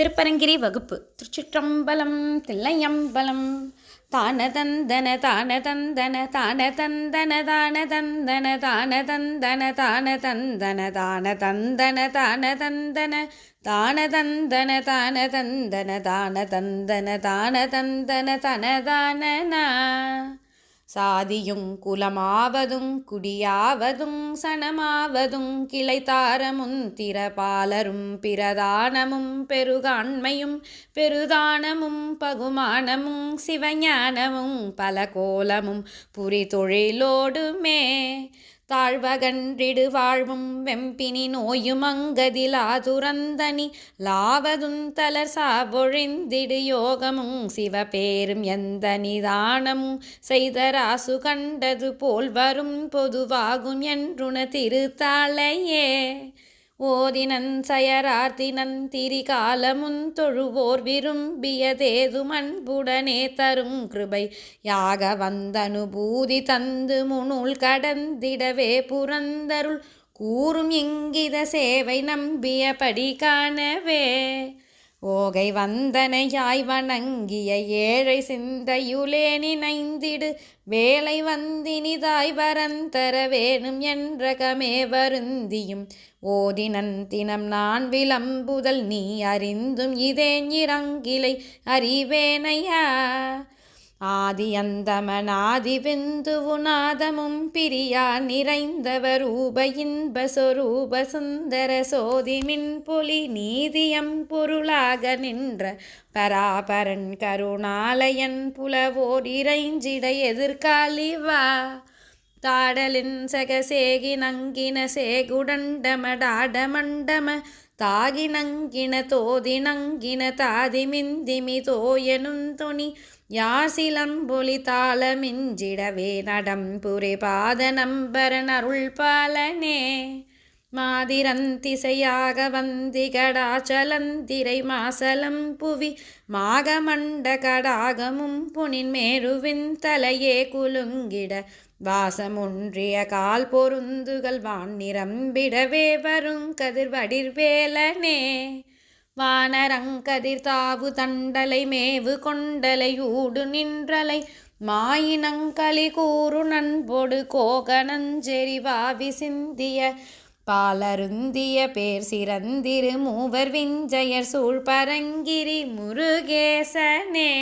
திருப்பரங்கிரி வகுப்பு திருச்சிற்றம்பலம் தில்லையம்பலம் தான தந்தன தான தந்தன தான தந்தன தான தந்தன தான தந்தன தான தந்தன தான தந்தன தான தந்தன தான தந்தன தான தந்தன தான தந்தன தான தந்தன தனதானனா சாதியும் குலமாவதும் குடியாவதும் சனமாவதும் கிளைத்தாரமும் திறபாலரும் பிரதானமும் பெருகாண்மையும் பெருதானமும் பகுமானமும் சிவஞானமும் பல கோலமும் புரிதொழிலோடுமே. தாழ்வகன்றிடு வாழ்வும் வெம்பினி நோயும் அங்கதிலாதுரந்தனி லாவதும் லாவதுந்தலர் சாவொழிந்திடு யோகமும் சிவபேரும் எந்த நிதானமும் செய்தராசு கண்டது போல் வரும் பொதுவாகும் என்றுண திருத்தாளையே. ஓதினன் சயரார்த்தினன் திரிகாலமுன் தொழுவோர் விரும்பியதேதும் அன்புடனே தரும் கிருபை. யாக வந்தனுபூதி தந்து முனுள் கடந்திடவே புரந்தருள் கூறும் இங்கித சேவை நம்பியபடி காணவே. ஓகை வந்தனையாய் வணங்கிய ஏழை சிந்தையுலே நினைந்திடு. வேலை வந்தினிதாய் வரந்தர வேணும் என்ற கமே வருந்தியும் ஓதினந்தினம் நான் விளம்புதல் நீ அறிந்தும் இதே இறங்கிலை அறிவேனையா? ஆதி அந்தமனாதி விந்துவு நாதமும் பிரியா நிறைந்தவர் ரூப இன்ப சொரூப சுந்தர சோதி மின்பொலி நீதியம் பொருளாக நின்ற பராபரன் கருணாலயன் புலவோர் இறைஞ்சிட எதிர்காலிவா. தாடலின் சகசேகி நங்கின சேகுடண்டம டாடமண்டம ತಾಗಿನಂಗಿಣ ತೋದಿನಂಗಿಣ ತಾದಿಮಿಂದಿಮಿ ತೋಯನುಂತುನಿ யாசிலம்பொலி தாளமிஞ்சிடவே நடம்புரி பாத நம்பரன் அருள்பாலனே. மாதிரந்திசையாக வந்தி கடாச்சலந்திரை மாசலம் புவி மாகமண்ட கடாகமும் புனின் மேருவின் தலையே குலுங்கிட வாசமுன்றிய கால் பொருந்துகள் வான் நிரம்பிடவே வரும் கதிர்வடிர்வேலனே வானரங்கதிர் தாவு தண்டலை மேவு கொண்டலை ஊடு நின்றலை மாயினங்களி கூறு நண்பொடு கோகனஞ்செறிவாவி சிந்திய பாலருந்திய பேர் சிறந்திரு மூவர் விஞ்சயர் சூழ் பரங்கிரி முருகேசனே.